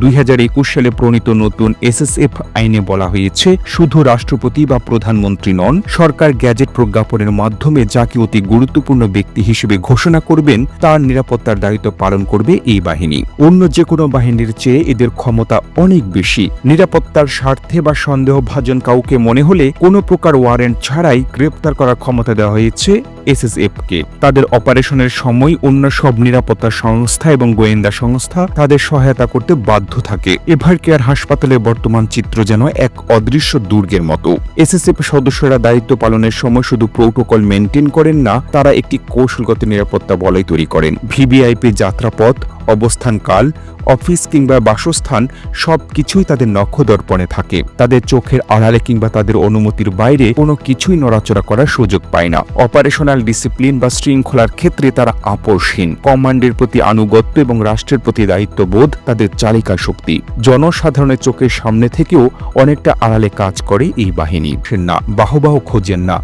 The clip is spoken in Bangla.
দুই হাজার একুশ সালে প্রণীত নতুন এসএসএফ আইনে বলা হয়েছে, শুধু রাষ্ট্রপতি বা প্রধানমন্ত্রী নন, সরকার গ্যাজেট প্রজ্ঞাপনের মাধ্যমে যাকে অতি গুরুত্বপূর্ণ ব্যক্তি হিসেবে ঘোষণা করবেন, তার নিরাপত্তার দায়িত্ব পালন করবে এই বাহিনী। অন্য যে কোনো বাহিনীর চেয়ে এদের ক্ষমতা অনেক বেশি। নিরাপত্তার স্বার্থে বা সন্দেহভাজন কাউকে মনে হলে কোনো প্রকার ওয়ারেন্ট ছাড়াই গ্রেপ্তার করার ক্ষমতা দেওয়া হয়েছে। এসএসএফ কে তাদের অপারেশনের সময় অন্য সব নিরাপত্তা সংস্থা এবং গোয়েন্দা সংস্থা তাদের সহায়তা করতে বাধ্য থাকে। এভার কেয়ার হাসপাতালের বর্তমান চিত্র যেন এক অদৃশ্য দুর্গের মতো। এসএসএফ সদস্যরা দায়িত্ব পালনের সময় শুধু প্রোটোকল মেনটেন করেন না, তারা একটি কৌশলগত নিরাপত্তা বলয় তৈরি করেন। ভিভিআইপি যাত্রাপথ অবস্থানকাল, অফিস কিংবা বাসস্থান সব কিছুই তাদের নক্ষদর্পণে থাকে। তাদের চোখের আড়ালে কিংবা তাদের অনুমতির বাইরে কোনো কিছুই নড়াচড়া করার সুযোগ পায় না। অপারেশনাল ডিসিপ্লিন বা শৃঙ্খলার ক্ষেত্রে তারা আপোষহীন কমান্ডের প্রতি আনুগত্য এবং রাষ্ট্রের প্রতি দায়িত্ববোধ তাদের চালিকা শক্তি। জনসাধারণের চোখের সামনে থেকেও অনেকটা আড়ালে কাজ করে এই বাহিনী। না, বাহবাহ খোঁজেন না।